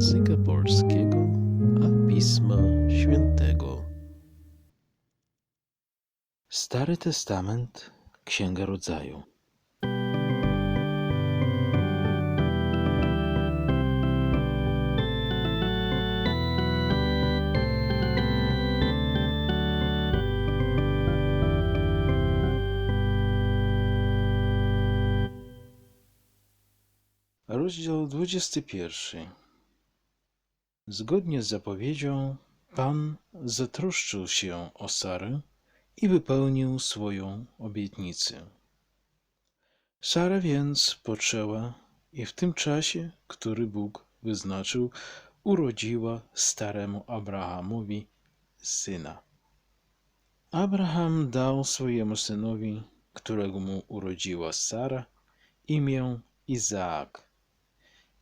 języka polskiego, a Pisma Świętego. Stary Testament, Księga Rodzaju. Rozdział 21. Zgodnie z zapowiedzią, Pan zatroszczył się o Sarę i wypełnił swoją obietnicę. Sara więc poczęła i w tym czasie, który Bóg wyznaczył, urodziła staremu Abrahamowi syna. Abraham dał swojemu synowi, którego mu urodziła Sara, imię Izaak.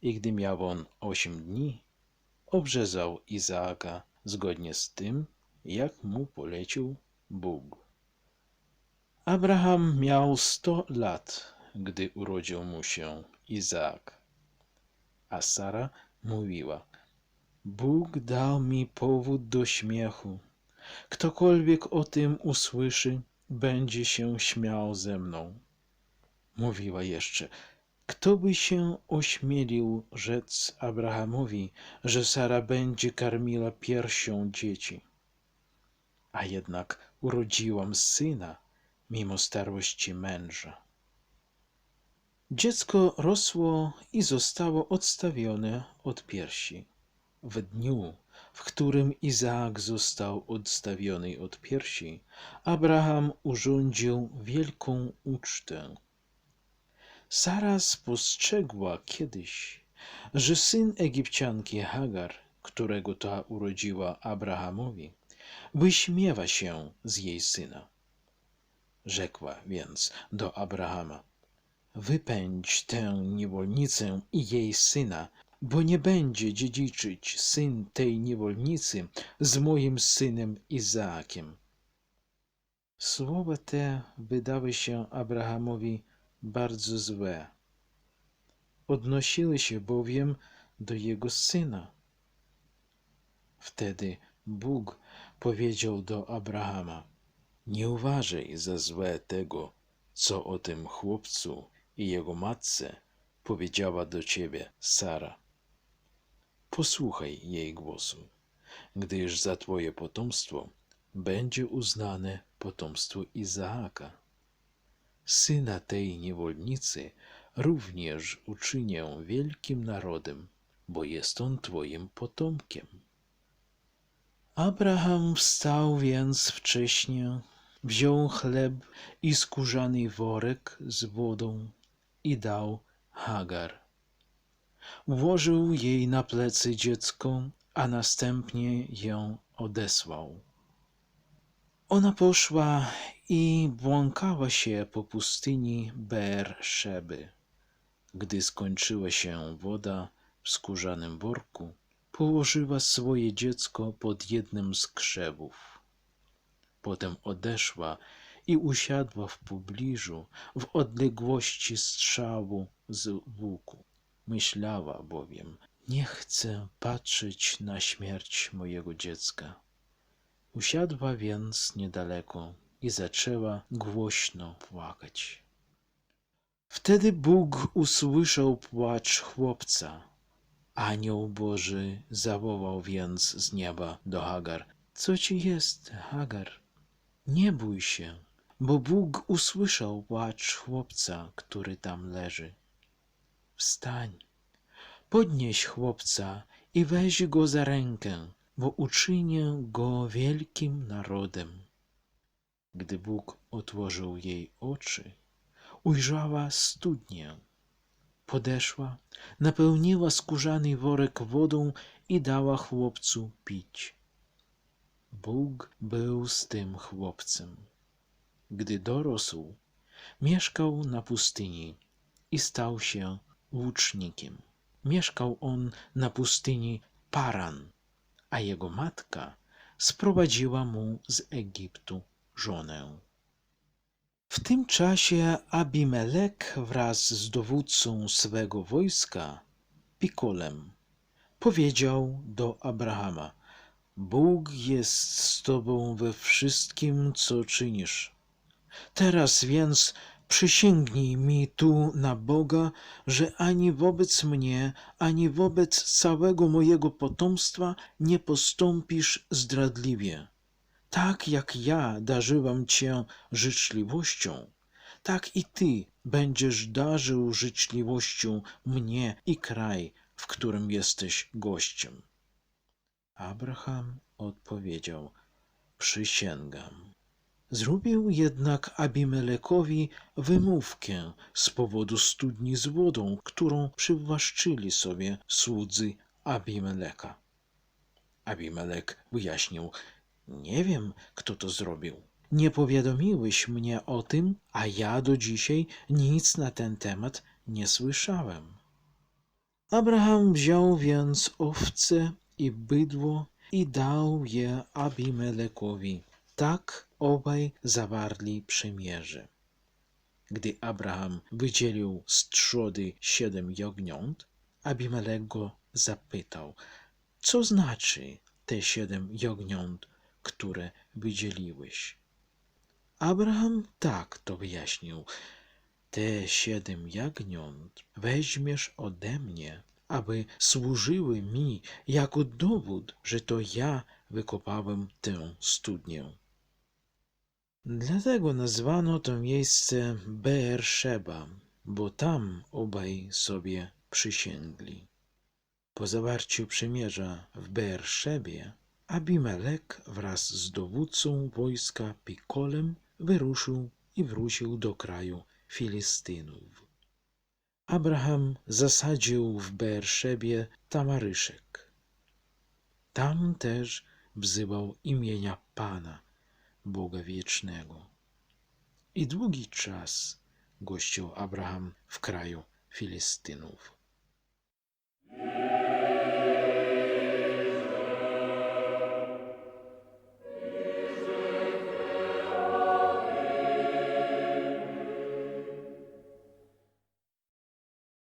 I gdy miał on osiem dni, obrzezał Izaaka zgodnie z tym, jak mu polecił Bóg. Abraham miał sto lat, gdy urodził mu się Izaak. A Sara mówiła, Bóg dał mi powód do śmiechu. Ktokolwiek o tym usłyszy, będzie się śmiał ze mną. Mówiła jeszcze, kto by się ośmielił rzec Abrahamowi, że Sara będzie karmiła piersią dzieci? A jednak urodziłam syna, mimo starości męża. Dziecko rosło i zostało odstawione od piersi. W dniu, w którym Izaak został odstawiony od piersi, Abraham urządził wielką ucztę. Sara spostrzegła kiedyś, że syn Egipcjanki Hagar, którego ta urodziła Abrahamowi, wyśmiewa się z jej syna. Rzekła więc do Abrahama: Wypędź tę niewolnicę i jej syna, bo nie będzie dziedziczyć syn tej niewolnicy z moim synem Izaakiem. Słowa te wydały się Abrahamowi bardzo złe. Odnosiły się bowiem do jego syna. Wtedy Bóg powiedział do Abrahama: Nie uważaj za złe tego, co o tym chłopcu i jego matce powiedziała do ciebie Sara. Posłuchaj jej głosu, gdyż za twoje potomstwo będzie uznane potomstwo Izaaka syna tej niewolnicy również uczynię wielkim narodem, bo jest on twoim potomkiem. Abraham wstał więc wcześnie, wziął chleb i skórzany worek z wodą i dał Hagar. Włożył jej na plecy dziecko, a następnie ją odesłał. Ona poszła i błąkała się po pustyni Beerszeby. Gdy skończyła się woda w skórzanym worku, położyła swoje dziecko pod jednym z krzewów. Potem odeszła i usiadła w pobliżu, w odległości strzału z łuku. Myślała bowiem, nie chcę patrzeć na śmierć mojego dziecka. Usiadła więc niedaleko i zaczęła głośno płakać. Wtedy Bóg usłyszał płacz chłopca. Anioł Boży zawołał więc z nieba do Hagar: Co ci jest, Hagar? Nie bój się, bo Bóg usłyszał płacz chłopca, który tam leży. Wstań, podnieś chłopca i weź go za rękę, bo uczynię go wielkim narodem. Gdy Bóg otworzył jej oczy, ujrzała studnię. Podeszła, napełniła skórzany worek wodą i dała chłopcu pić. Bóg był z tym chłopcem. Gdy dorosł, mieszkał na pustyni i stał się łucznikiem. Mieszkał on na pustyni Paran, a jego matka sprowadziła mu z Egiptu żonę. W tym czasie Abimelek wraz z dowódcą swego wojska, Pikolem, powiedział do Abrahama: Bóg jest z tobą we wszystkim, co czynisz. Teraz więc przysięgnij mi tu na Boga, że ani wobec mnie, ani wobec całego mojego potomstwa nie postąpisz zdradliwie. Tak jak ja darzyłam cię życzliwością, tak i ty będziesz darzył życzliwością mnie i kraj, w którym jesteś gościem. Abraham odpowiedział: Przysięgam. Zrobił jednak Abimelekowi wymówkę z powodu studni z wodą, którą przywłaszczyli sobie słudzy Abimeleka. Abimelek wyjaśnił: Nie wiem, kto to zrobił. Nie powiadomiłeś mnie o tym, a ja do dzisiaj nic na ten temat nie słyszałem. Abraham wziął więc owce i bydło i dał je Abimelekowi. Tak obaj zawarli przymierze. Gdy Abraham wydzielił z trzody siedem jagniąt, Abimelek go zapytał, co znaczy te siedem jagniąt, które wydzieliłeś? Abraham tak to wyjaśnił. Te siedem jagniąt weźmiesz ode mnie, aby służyły mi jako dowód, że to ja wykopałem tę studnię. Dlatego nazwano to miejsce Beersheba, bo tam obaj sobie przysięgli. Po zawarciu przymierza w Beerszebie, Abimelek wraz z dowódcą wojska Pikolem wyruszył i wrócił do kraju Filistynów. Abraham zasadził w Beerszebie tamaryszek. Tam też wzywał imienia Pana, Boga Wiecznego. I długi czas gościł Abraham w kraju Filistynów.